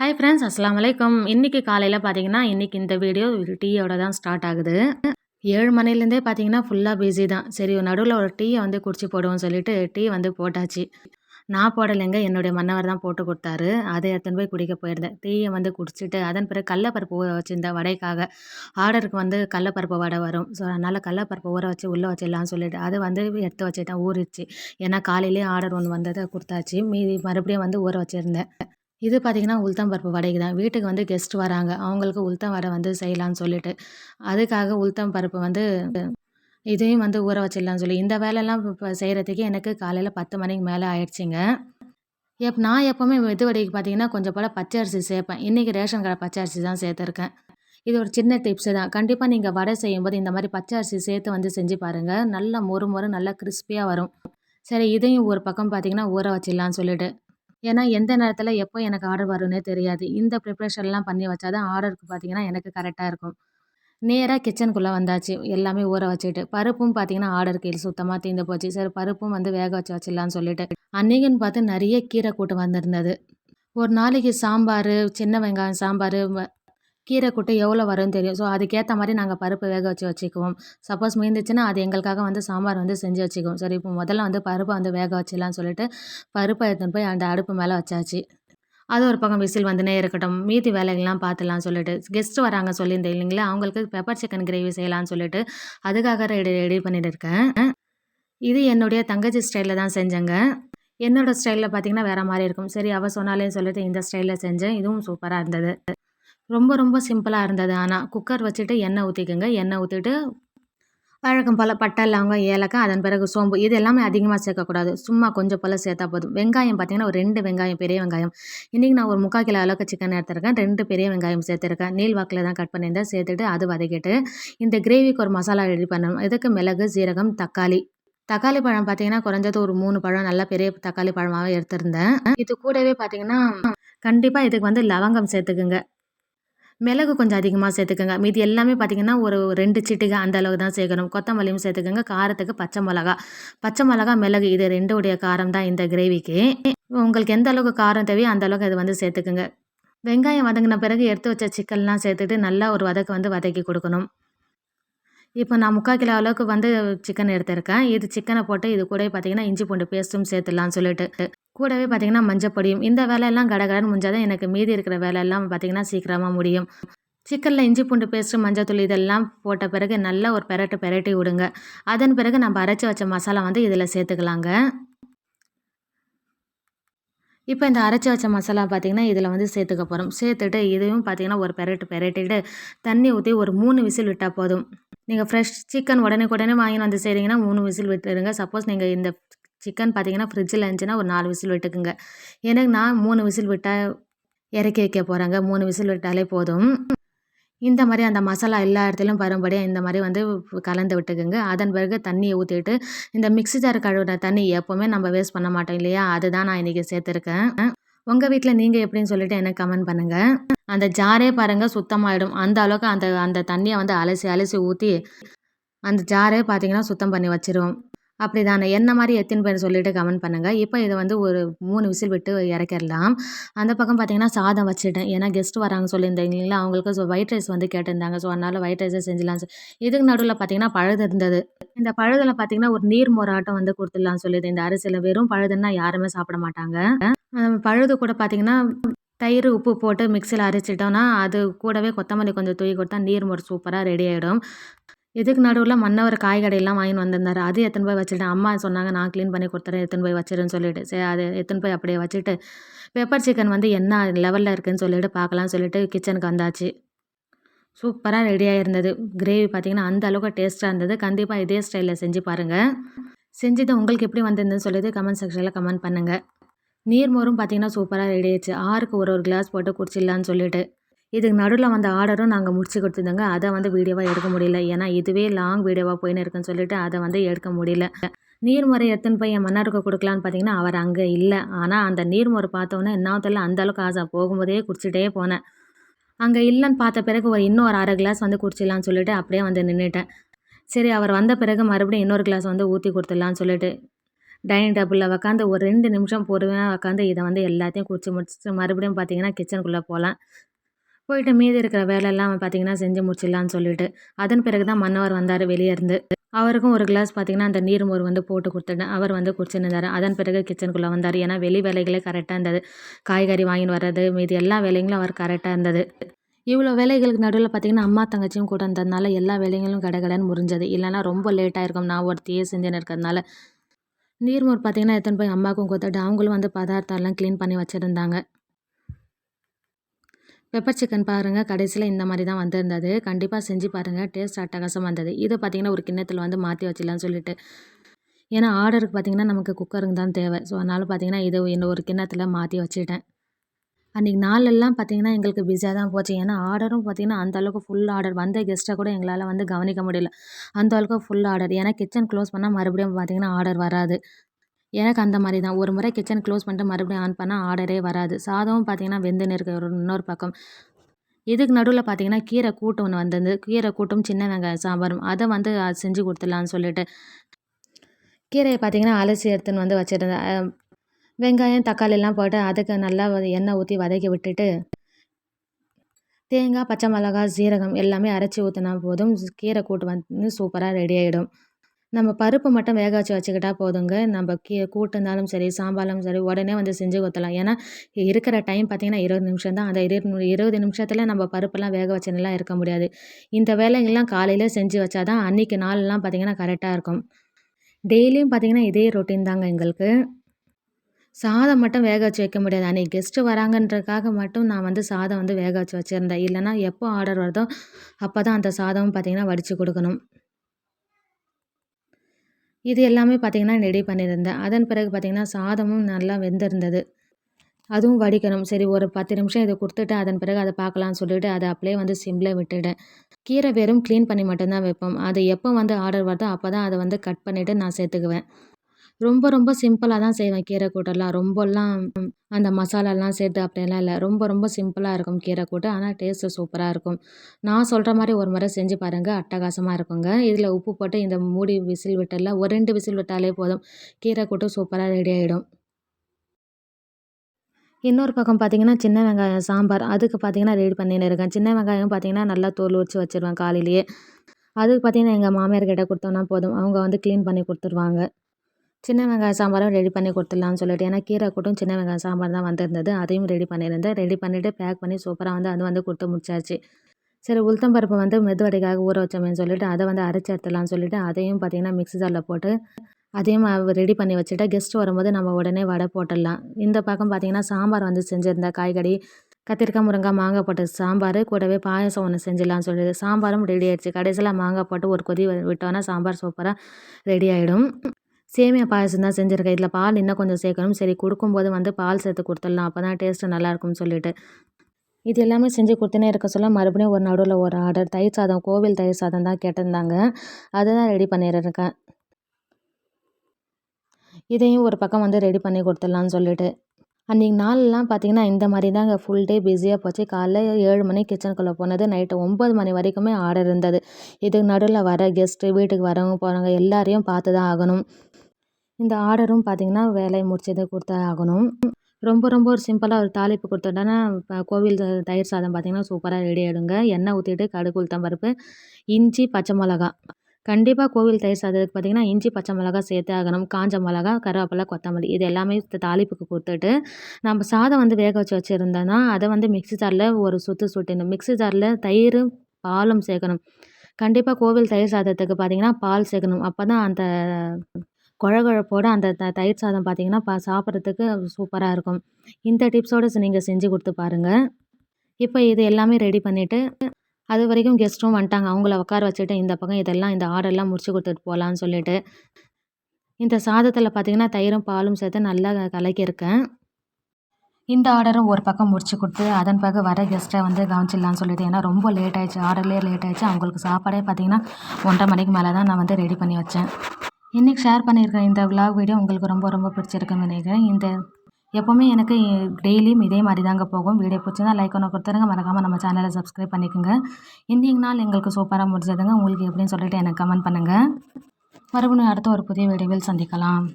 Hi friends அஸ்லாம் வலைக்கம் இன்றைக்கி காலையில் பார்த்தீங்கன்னா இன்றைக்கி இந்த வீடியோ டீயோட தான் ஸ்டார்ட் ஆகுது. ஏழு மணிலேருந்தே பார்த்தீங்கன்னா ஃபுல்லாக பிஸி தான். சரி நடுவில் ஒரு டீயை வந்து குடிச்சு போடுவோம்னு சொல்லிட்டு டீ வந்து போட்டாச்சு. நான் போடலைங்க என்னுடைய மன்னவர் தான் போட்டு கொடுத்தாரு. அதை எடுத்துன்னு போய் குடிக்க போயிருந்தேன். டீயை வந்து குடிச்சிட்டு அதன் பிறகு கடலப்பருப்பு ஊற வச்சுருந்தேன் வடைக்காக ஆர்டருக்கு வந்து கடலப்பருப்பு வடை வரும். ஸோ அதனால் கடலப்பருப்பு ஊற வச்சு உள்ளே வச்சிடலாம்னு சொல்லிட்டு அது வந்து எடுத்து வச்சுட்டேன் ஊறிச்சு ஏன்னா காலையிலேயே ஆர்டர் ஒன்று வந்ததை கொடுத்தாச்சு. மீதி மறுபடியும் வந்து ஊற வச்சுருந்தேன். இது பார்த்திங்கன்னா உளுத்தம் பருப்பு வடைக்கு தான். வீட்டுக்கு வந்து கெஸ்ட் வராங்க. அவங்களுக்கு உளுத்தம் வடை வந்து செய்யலான்னு சொல்லிட்டு. அதுக்காக உளுத்தம் பருப்பு வந்து இதையும் வந்து ஊற வச்சிடலான்னு சொல்லி. இந்த வேலையெல்லாம் இப்போ செய்கிறதுக்கு எனக்கு காலையில் பத்து மணிக்கு மேலே ஆயிடுச்சிங்க. எப் நான் எப்போவுமே இது வடைக்கு பார்த்தீங்கன்னா கொஞ்சம் போல் பச்சை அரிசி சேர்ப்பேன். இன்றைக்கி ரேஷன் கடை பச்சை அரிசி தான் சேர்த்துருக்கேன். இது ஒரு சின்ன டிப்ஸு தான். கண்டிப்பாக நீங்கள் வடை செய்யும்போது இந்த மாதிரி பச்சை அரிசி சேர்த்து வந்து செஞ்சு பாருங்கள் நல்லா மொறு மொறு நல்லா கிறிஸ்பியாக வரும். சரி இதையும் ஒரு பக்கம் பார்த்தீங்கன்னா ஊற வச்சிடலான்னு சொல்லிட்டு. ஏன்னா எந்த நேரத்தில் எப்போ எனக்கு ஆர்டர் வரும்னே தெரியாது. இந்த ப்ரிப்ரேஷன்லாம் பண்ணி வச்சா தான் ஆர்டருக்கு பார்த்தீங்கன்னா எனக்கு கரெக்டாக இருக்கும். நேராக கிச்சனுக்குள்ளே வந்தாச்சு. எல்லாமே ஊற வச்சுட்டு பருப்பும் பார்த்தீங்கன்னா ஆர்டர் இது சுத்தமாக தீர்ந்து போச்சு. சரி பருப்பும் வந்து வேக வச்சு வச்சிடலான்னு சொல்லிட்டு அன்றைக்கின்னு பார்த்து நிறைய கீரை கூட்டு வந்திருந்தது. ஒரு நாளைக்கு சாம்பார் சின்ன வெங்காயம் சாம்பார் கீரை குட்டை எவ்வளோ வரும்னு தெரியும். ஸோ அதுக்கேற்ற மாதிரி நாங்கள் பருப்பு வேக வச்சு வச்சுக்குவோம். சப்போஸ் மீந்துச்சுன்னா அது எங்களுக்காக வந்து சாம்பார் வந்து செஞ்சு வச்சுக்குவோம். சரி இப்போ முதல்ல வந்து பருப்பை வந்து வேக வச்சிடலாம்னு சொல்லிட்டு பருப்பை எடுத்துன்னு போய் அந்த அடுப்பு மேலே வச்சாச்சு. அது ஒரு பக்கம் விசில் வந்துனே இருக்கட்டும். மீதி வேலைகள்லாம் பார்த்துலாம் சொல்லிட்டு கெஸ்ட்டு வராங்க சொல்லியிருந்தேன் இல்லைங்களா? அவங்களுக்கு பெப்பர் சிக்கன் கிரேவி செய்யலாம்னு சொல்லிட்டு அதுக்காக ரெடி ரெடி பண்ணிட்டு இருக்கேன். இது என்னுடைய தங்கச்சி ஸ்டைலில் தான் செஞ்சேங்க. என்னோடய ஸ்டைலில் பார்த்தீங்கன்னா வேறு மாதிரி இருக்கும். சரி அவள் சொன்னாலே சொல்லிட்டு இந்த ஸ்டைலில் செஞ்சேன். இதுவும் சூப்பராக இருந்தது. ரொம்ப ரொம்ப சிம்பிளாக இருந்தது. ஆனால் குக்கர் வச்சுட்டு எண்ணெய் ஊற்றிக்கோங்க எண்ணெய் ஊற்றிட்டு வழக்கம் போல் பட்டை லவங்கம் ஏலக்காய் அதன் பிறகு சோம்பு இது எல்லாமே அதிகமாக சேர்க்கக்கூடாது. சும்மா கொஞ்சம் போல் சேர்த்தா போதும். வெங்காயம் பார்த்திங்கன்னா ஒரு ரெண்டு வெங்காயம் பெரிய வெங்காயம். இன்றைக்கி நான் ஒரு முக்கால் கிலோ அளவுக்கு சிக்கன் எடுத்துருக்கேன் ரெண்டு பெரிய வெங்காயம் சேர்த்துருக்கேன். நீல் வாக்கில் தான் கட் பண்ணியிருந்தேன் சேர்த்துட்டு அது வதக்கிட்டு இந்த கிரேவிக்கு ஒரு மசாலா ரெடி பண்ணணும். இதுக்கு மிளகு சீரகம் தக்காளி. தக்காளி பழம் பார்த்தீங்கன்னா குறைஞ்சது ஒரு மூணு பழம். நல்லா பெரிய தக்காளி பழமாகவே எடுத்திருந்தேன். இது கூடவே பார்த்தீங்கன்னா கண்டிப்பாக இதுக்கு வந்து லவங்கம் சேர்த்துக்குங்க. மிளகு கொஞ்சம் அதிகமாக சேர்த்துக்கோங்க. மீதி எல்லாமே பார்த்திங்கன்னா ஒரு ரெண்டு சிட்டுக்கு அந்த அளவுக்கு தான் சேர்க்கணும். கொத்தமல்லியும் சேர்த்துக்கோங்க. காரத்துக்கு பச்சை மிளகா. பச்சை மிளகா மிளகு இது ரெண்டுடைய காரம் தான் இந்த கிரேவிக்கு உங்களுக்கு எந்த அளவுக்கு காரம் தேவையோ அந்த அளவுக்கு இது வந்து சேர்த்துக்குங்க. வெங்காயம் வதங்கின பிறகு எடுத்து வச்ச சிக்கன்லாம் சேர்த்துட்டு நல்லா ஒரு வதக்கு வந்து வதக்கி கொடுக்கணும். இப்போ நான் முக்கால் கிலோ அளவுக்கு வந்து சிக்கன் எடுத்திருக்கேன். இது சிக்கனை போட்டு இது கூட பார்த்தீங்கன்னா இஞ்சி பூண்டு பேஸ்ட்டும் சேர்த்துடலாம்னு சொல்லிட்டு. கூடவே பார்த்திங்கன்னா மஞ்சப்பொடியும் இந்த வேலையெல்லாம் கடகடன்னு முடிஞ்சால் தான் எனக்கு மீதி இருக்கிற வேலையெல்லாம் பார்த்திங்கன்னா சீக்கிரமாக முடியும். சிக்கனில் இஞ்சி பூண்டு பேஸ்ட்டு மஞ்சத்தூள் இதெல்லாம் போட்ட பிறகு நல்லா ஒரு பெரட்டு பெரட்டி விடுங்க. அதன் பிறகு நம்ம அரைச்சி வச்ச மசாலா வந்து இதில் சேர்த்துக்கலாங்க. இப்போ இந்த அரைச்சி வச்ச மசாலா பார்த்திங்கன்னா இதில் வந்து சேர்த்துக்க போகிறோம் சேர்த்துட்டு இதையும் பார்த்திங்கன்னா ஒரு பெரட்டு பெரட்டிட்டு தண்ணி ஊற்றி ஒரு மூணு விசில் விட்டால் போதும். நீங்கள் ஃப்ரெஷ் சிக்கன் உடனே உடனே வாங்கின்னு வந்து செய்கிறீங்கன்னா மூணு விசில் விட்டுருங்க. சப்போஸ் நீங்கள் இந்த சிக்கன் பார்த்தீங்கன்னா ஃப்ரிட்ஜில் இருந்துச்சுன்னா ஒரு நாலு விசில் விட்டுக்குங்க. எனக்கு நான் மூணு விசில் விட்டால் இறக்கி வைக்க போகிறாங்க மூணு விசில் விட்டாலே போதும். இந்த மாதிரி அந்த மசாலா எல்லா இடத்துலையும் வரும்படியாக இந்த மாதிரி வந்து கலந்து விட்டுக்குங்க. அதன் பிறகு தண்ணியை ஊற்றிட்டு இந்த மிக்ஸி ஜார் கழுவுற தண்ணி எப்போவுமே நம்ம வேஸ்ட் பண்ண மாட்டோம் இல்லையா? அதுதான் நான் இன்றைக்கி சேர்த்துருக்கேன். உங்கள் வீட்டில் நீங்கள் எப்படின்னு சொல்லிட்டு எனக்கு கமெண்ட் பண்ணுங்கள் அந்த ஜாரே பாருங்கள் சுத்தமாகிடும் அந்த அளவுக்கு அந்த அந்த தண்ணியை வந்து அலசி அலசி ஊற்றி அந்த ஜாரே பார்த்தீங்கன்னா சுத்தம் பண்ணி வச்சிருவோம். அப்படி தானே என்ன மாதிரி எத்தனை பேர் சொல்லிவிட்டு கமெண்ட் பண்ணுங்கள் இப்போ இதை வந்து ஒரு மூணு விசில் விட்டு இறக்கிடலாம். அந்த பக்கம் பார்த்தீங்கன்னா சாதம் வச்சுட்டேன். ஏன்னா கெஸ்ட் வராங்க சொல்லியிருந்தேன் இல்லைங்களா? அவங்களுக்கு ஸோ ஒயிட் ரைஸ் வந்து கேட்டிருந்தாங்க. ஸோ அதனால் ஒயிட் ரைஸை செஞ்சிடலாம் இதுக்கு நடுவில் பார்த்தீங்கன்னா பழுது இருந்தது. இந்த பழுதில் பார்த்தீங்கன்னா ஒரு நீர் மொராட்டம் வந்து கொடுத்துடலாம் சொல்லியிருந்தேன். இந்த அரிசியில் வெறும் பழுதுன்னா யாருமே சாப்பிட மாட்டாங்க. பழுது கூட பார்த்தீங்கன்னா தயிர் உப்பு போட்டு மிக்சியில் அரைச்சிட்டோன்னா அது கூடவே கொத்தமல்லி கொஞ்சம் தூக்கி கொடுத்தா நீர் மொறு சூப்பராக ரெடி ஆகிடும் இதுக்கு நடுவில் மன்னவர் காய்கடையெல்லாம் வாங்கின்னு வந்திருந்தார். அது எத்தனை போய் வச்சுட்டேன். அம்மா சொன்னாங்க நான் க்ளீன் பண்ணி கொடுத்துறேன். எத்தனை போய் வச்சிருன்னு சொல்லிட்டு. சரி அது எத்தனை போய் அப்படியே வச்சுட்டு பெப்பர் சிக்கன் வந்து என்ன லெவலில் இருக்குதுன்னு சொல்லிட்டு பார்க்கலாம்னு சொல்லிட்டு கிச்சனுக்கு வந்தாச்சு. சூப்பராக ரெடியாக இருந்தது கிரேவி பார்த்திங்கன்னா அந்த அளவுக்கு டேஸ்ட்டாக இருந்தது. கண்டிப்பாக இதே ஸ்டைலில் செஞ்சு பாருங்கள் செஞ்சது உங்களுக்கு எப்படி வந்திருந்ததுன்னு சொல்லிட்டு கமெண்ட் செக்ஷனில் கமெண்ட் பண்ணுங்கள் நீர்மோரும் பார்த்திங்கன்னா சூப்பராக ரெடி ஆயிடுச்சு. ஆறுக்கு ஒரு ஒரு கிளாஸ் போட்டு குடிச்சிடலான்னு சொல்லிட்டு. இதுக்கு நடுவில் வந்த ஆர்டரும் நாங்கள் முடிச்சு கொடுத்துருந்தோங்க. அதை வந்து வீடியோவாக எடுக்க முடியல. ஏன்னா இதுவே லாங் வீடியோவாக போயின்னு இருக்குன்னு சொல்லிட்டு அதை வந்து எடுக்க முடியல. நீர்முறை எத்தனை போய் என் மன்னருக்கு கொடுக்கலான்னு பார்த்தீங்கன்னா அவர் அங்கே இல்லை. ஆனால் அந்த நீர்முறை பார்த்தோன்னே என்ன தெரியல அந்தளவுக்கு ஆசை. போகும்போதே குடிச்சிட்டே போனேன். அங்கே இல்லைன்னு பார்த்த பிறகு ஒரு இன்னொரு அரை கிளாஸ் வந்து குடிச்சிடலான்னு சொல்லிட்டு அப்படியே வந்து நின்றுட்டேன் சரி அவர் வந்த பிறகு மறுபடியும் இன்னொரு கிளாஸ் வந்து ஊற்றி கொடுத்துடலான்னு சொல்லிட்டு டைனிங் டேபிளில் உக்காந்து ஒரு ரெண்டு நிமிஷம் பொறுமையாக உக்காந்து இதை வந்து எல்லாத்தையும் குடிச்சு முடிச்சுட்டு மறுபடியும் பார்த்தீங்கன்னா கிச்சனுக்குள்ளே போகலாம் போயிட்டு மீதி இருக்கிற வேலையெல்லாம் பார்த்தீங்கன்னா செஞ்சு முடிச்சிடலான்னு சொல்லிட்டு அதன் பிறகு தான் மன்னவர் வந்தார் வெளியே இருந்து. அவருக்கும் ஒரு கிளாஸ் பார்த்தீங்கன்னா அந்த நீர்மோர் வந்து போட்டு கொடுத்துட்டேன் அவர் வந்து குடிச்சுன்னு இருந்தார் அதன் பிறகு கிச்சனுக்குள்ளே வந்தார். ஏன்னா வெளி வேலைகளே கரெக்டாக இருந்தது. காய்கறி வாங்கின்னு வர்றது மீதி எல்லா வேலைகளும் அவர் கரெக்டாக இருந்தது. இவ்வளோ வேலைகளுக்கு நடுவில் பார்த்தீங்கன்னா அம்மா தங்கச்சியும் கூட இருந்ததுனால எல்லா வேலைகளும் கடகடன்னு முடிஞ்சது இல்லைனா ரொம்ப லேட்டாக இருக்கும் நான் ஒருத்தையே செஞ்சுன்னு இருக்கிறதுனால நீர்மோர் பார்த்தீங்கன்னா எத்தனை போய் அம்மாவுக்கும் கொடுத்துட்டு அவங்களும் வந்து பதார்த்தம்லாம் க்ளீன் பண்ணி வச்சுருந்தாங்க. பெப்பர் சிக்கன் பாருங்கள் கடைசியில் இந்த மாதிரி தான் வந்திருந்தது. கண்டிப்பாக செஞ்சு பாருங்கள் டேஸ்ட் அட்டகாசமாக வந்தது இதை பார்த்திங்கன்னா ஒரு கிண்ணத்தில் வந்து மாற்றி வச்சிடலாம்னு சொல்லிட்டு. ஏன்னா ஆர்டருக்கு பார்த்திங்கன்னா நமக்கு குக்கருங்க தான் தேவை. ஸோ அதனால் பார்த்திங்கன்னா இதை இன்னும் ஒரு கிண்ணத்தில் மாற்றி வச்சுட்டேன். அன்றைக்கி நாளெல்லாம் பார்த்திங்கன்னா எங்களுக்கு பிஸியாக தான் போச்சு. ஏன்னா ஆர்டரும் பார்த்திங்கன்னா அந்தளவுக்கு ஃபுல் ஆர்டர் வந்த கெஸ்ட்டை கூட எங்களால் வந்து கவனிக்க முடியல. அந்த அளவுக்கு ஃபுல் ஆர்டர் ஏன்னா கிச்சன் க்ளோஸ் பண்ணால் மறுபடியும் பார்த்திங்கன்னா ஆர்டர் வராது. எனக்கு அந்த மாதிரி தான். ஒரு முறை கிச்சன் க்ளோஸ் பண்ணிட்டு மறுபடியும் ஆன் பண்ணால் ஆர்டரே வராது. சாதமும் பார்த்திங்கன்னா வெந்துன்னு இருக்க ஒரு இன்னொரு பக்கம். இதுக்கு நடுவில் பார்த்தீங்கன்னா கீரை கூட்டு ஒன்று வந்தது. கீரை கூட்டும் சின்ன வெங்காயம் சாம்பாரும். அதை வந்து செஞ்சு கொடுத்துடலான்னு சொல்லிட்டு கீரையை பார்த்தீங்கன்னா அலசி எடுத்துன்னு வந்து வச்சுருந்தேன். வெங்காயம் தக்காளிலாம் போட்டு அதுக்கு நல்லா எண்ணெய் ஊற்றி வதக்கி விட்டுட்டு தேங்காய் பச்சை மிளகா சீரகம் எல்லாமே அரைச்சி ஊற்றினா போதும். கீரை கூட்டு வந்து சூப்பராக ரெடி ஆகிடும் நம்ம பருப்பு மட்டும் வேக வச்சு வச்சுக்கிட்டா போதுங்க. நம்ம கீ கூட்டு இருந்தாலும் சரி சாம்பாரும் சரி உடனே வந்து செஞ்சு ஊற்றலாம் ஏன்னா இருக்கிற டைம் பார்த்திங்கன்னா இருபது நிமிஷம் தான். அந்த இருபது இருபது நிமிஷத்தில் நம்ம பருப்பெல்லாம் வேக வச்சுலாம் இருக்க முடியாது. இந்த வேலைங்கள்லாம் காலையில் செஞ்சு வச்சா தான் அன்றைக்கி நாளெலாம் பார்த்திங்கன்னா கரெக்டாக இருக்கும். டெய்லியும் பார்த்திங்கன்னா இதே ரொட்டீன் தாங்க எங்களுக்கு. சாதம் மட்டும் வேக வச்சு வைக்க முடியாது. அன்றைக்கி கெஸ்ட்டு வராங்கன்றதுக்காக மட்டும் நான் வந்து சாதம் வந்து வேக வச்சு வச்சுருந்தேன். இல்லைனா எப்போ ஆர்டர் வருதோ அப்போ தான் அந்த சாதமும் பார்த்திங்கன்னா வடித்து கொடுக்கணும். இது எல்லாமே பார்த்திங்கன்னா ரெடி பண்ணியிருந்தேன். அதன் பிறகு பார்த்திங்கன்னா சாதமும் நல்லா வெந்திருந்தது. அதுவும் வடிக்கணும். சரி ஒரு பத்து நிமிஷம் இதை கொடுத்துட்டு அதன் பிறகு அதை பார்க்கலாம்னு சொல்லிட்டு அதை அப்படியே வந்து சிம்மில் விட்டுட்டேன். கீரை வெறும் க்ளீன் பண்ணி மட்டும்தான் வைப்போம். அது எப்போ வந்து ஆர்டர் வருதோ அப்போ தான் அதை வந்து கட் பண்ணிவிட்டு நான் சேர்த்துக்குவேன். ரொம்ப ரொம்ப சிம்பிளாக தான் செய்வேன். கீரை கூட்டெல்லாம் ரொம்பலாம் அந்த மசாலாலாம் சேர்த்து அப்படியெல்லாம் இல்லை. ரொம்ப ரொம்ப சிம்பிளாக இருக்கும் கீரை கூட்டு ஆனால் டேஸ்ட்டு சூப்பராக இருக்கும். நான் சொல்கிற மாதிரி ஒரு முறை செஞ்சு பாருங்கள் அட்டகாசமாக இருக்குங்க. இதில் உப்பு போட்டு இந்த மூடி விசில் விட்டல ஒரு ரெண்டு விசில் விட்டாலே போதும். கீரை கூட்டு சூப்பராக ரெடி ஆகிடும் இன்னொரு பக்கம் பார்த்திங்கன்னா சின்ன வெங்காயம் சாம்பார். அதுக்கு பார்த்திங்கன்னா ரெடி பண்ணின்னு இருக்கேன். சின்ன வெங்காயம் பார்த்திங்கன்னா நல்லா தோல் வச்சு வச்சுருவேன் காலையிலேயே. அதுக்கு பார்த்திங்கன்னா எங்கள் மாமியார் கிட்டே கொடுத்தோன்னா போதும். அவங்க வந்து க்ளீன் பண்ணி கொடுத்துருவாங்க. சின்ன வெங்காய சாம்பாரும் ரெடி பண்ணி கொடுத்துடலாம்னு சொல்லிட்டு. ஏன்னா கீரை கூட்டும் சின்ன வெங்காய சாம்பார் தான் வந்திருந்தது. அதையும் ரெடி பண்ணியிருந்தேன். ரெடி பண்ணிவிட்டு பேக் பண்ணி சூப்பராக வந்து அது வந்து கொடுத்து முடிச்சாச்சு. சரி உளுத்தம் பருப்பு வந்து மெதுவடைக்காக ஊற வச்சோமேன்னு சொல்லிட்டு அதை வந்து அரைச்சி எடுத்துடலான்னு சொல்லிட்டு அதையும் பார்த்திங்கன்னா மிக்ஸி ஜாரில் போட்டு அதையும் ரெடி பண்ணி வச்சுட்டா கெஸ்ட் வரும்போது நம்ம உடனே வடை போட்டுடலாம். இந்த பக்கம் பார்த்திங்கன்னா சாம்பார் வந்து செஞ்சுருந்தேன். காய்கறி கத்திரிக்காய் முருங்காய் மாங்காய் போட்டு சாம்பார் கூடவே பாயசம் ஒன்று செஞ்சிடலாம்னு சொல்லிட்டு சாம்பாரும் ரெடி ஆயிடுச்சு. கடைசியில் மாங்காய் போட்டு ஒரு கொதி விட்டோன்னா சாம்பார் சூப்பராக ரெடி ஆகிடும் சேமியா பாயசம் தான் செஞ்சுருக்கேன். இதில் பால் இன்னும் கொஞ்சம் சேர்க்கணும். சரி கொடுக்கும்போது வந்து பால் சேர்த்து கொடுத்துடலாம். அப்போ தான் டேஸ்ட்டு நல்லாயிருக்கும்னு சொல்லிட்டு. இது எல்லாமே செஞ்சு கொடுத்துனே இருக்க சொல்ல மறுபடியும் ஒரு நடுவில் ஒரு ஆர்டர். தயிர் சாதம் கோவில் தயிர் சாதம் தான் கேட்டிருந்தாங்க. அதை தான் ரெடி பண்ணிடுறேன் இதையும் ஒரு பக்கம் வந்து ரெடி பண்ணி கொடுத்துடலான்னு சொல்லிட்டு. அன்றைக்கி நாளெலாம் பார்த்திங்கன்னா இந்த மாதிரி தாங்க. ஃபுல் டே பிஸியாக போச்சு. காலைல ஏழு மணி கிச்சனுக்குள்ளே போனது. நைட்டு ஒம்பது மணி வரைக்குமே ஆர்டர் இருந்தது. இதுக்கு நடுவில் வர கெஸ்ட்டு வீட்டுக்கு வரவங்க போகிறவங்க எல்லாரையும் பார்த்து தான் ஆகணும். இந்த ஆர்டரும் பார்த்திங்கன்னா வேலையை முடிச்சதை கொடுத்தா ஆகணும். ரொம்ப ரொம்ப ஒரு சிம்பிளாக ஒரு தாளிப்பு கொடுத்துட்டோன்னா இப்போ கோவில் தயிர் சாதம் பார்த்திங்கன்னா சூப்பராக ரெடி ஆகிடுங்க எண்ணெய் ஊற்றிட்டு கடுகு உளுத்தம்பருப்பு இஞ்சி பச்சை மிளகா. கண்டிப்பாக கோவில் தயிர் சாதத்துக்கு பார்த்திங்கன்னா இஞ்சி பச்சை மிளகா சேர்த்து ஆகணும். காஞ்ச மிளகா கருவேப்பிலை கொத்தமல்லி இது எல்லாமே தாளிப்புக்கு கொடுத்துட்டு நம்ம சாதம் வந்து வேக வச்சு வச்சுருந்தோன்னா அதை வந்து மிக்ஸி ஜாரில் ஒரு சுற்று சுட்டிடணும். மிக்ஸி ஜாரில் தயிர் பாலும் சேர்க்கணும். கண்டிப்பாக கோவில் தயிர் சாதத்துக்கு பார்த்திங்கன்னா பால் சேர்க்கணும். அப்போ தான் அந்த கொழகொழப்போட அந்த த தயிர் சாதம் பார்த்தீங்கன்னா ப சாப்பிட்றதுக்கு சூப்பராக இருக்கும். இந்த டிப்ஸோடு நீங்கள் செஞ்சு கொடுத்து பாருங்கள் இப்போ இது எல்லாமே ரெடி பண்ணிவிட்டு அது வரைக்கும் கெஸ்ட்டும் வந்துட்டாங்க. அவங்கள உட்கார வச்சுட்டு இந்த பக்கம் இதெல்லாம் இந்த ஆர்டர்லாம் முடிச்சு கொடுத்துட்டு போகலான்னு சொல்லிட்டு. இந்த சாதத்தில் பார்த்திங்கன்னா தயிரும் பாலும் சேர்த்து நல்லா கலக்கியிருக்கேன் இந்த ஆர்டரும் ஒரு பக்கம் முடிச்சு கொடுத்து அதன் பிறகு வர கெஸ்ட்டை வந்து கவனிச்சிடலான்னு சொல்லிட்டு. ஏன்னா ரொம்ப லேட் ஆயிடுச்சு. ஆர்டர்லேயே லேட் ஆயிடுச்சு. அவங்களுக்கு சாப்பாடே பார்த்திங்கன்னா ஒன்றரை மணிக்கு மேலே தான் நான் வந்து ரெடி பண்ணி வச்சேன். இன்றைக்கி ஷேர் பண்ணியிருக்கேன் இந்த விலாக் வீடியோ உங்களுக்கு ரொம்ப ரொம்ப பிடிச்சிருக்குன்னு நினைக்கிறேன். இந்த எப்போவுமே எனக்கு டெய்லியும் இதே மாதிரி தாங்க போகும். வீடியோ பிடிச்சிருந்தா லைக் ஒன்று கொடுத்துருங்க. மறக்காமல் நம்ம சேனலை சப்ஸ்கிரைப் பண்ணிக்கோங்க. இன்றைக்கு நாள் எங்களுக்கு சூப்பராக முடிஞ்சதுங்க. உங்களுக்கு எப்படின்னு சொல்லிட்டு எனக்கு கமெண்ட் பண்ணுங்கள் மறுபடியும் அடுத்த ஒரு புதிய வீடியோவில் சந்திக்கலாம்.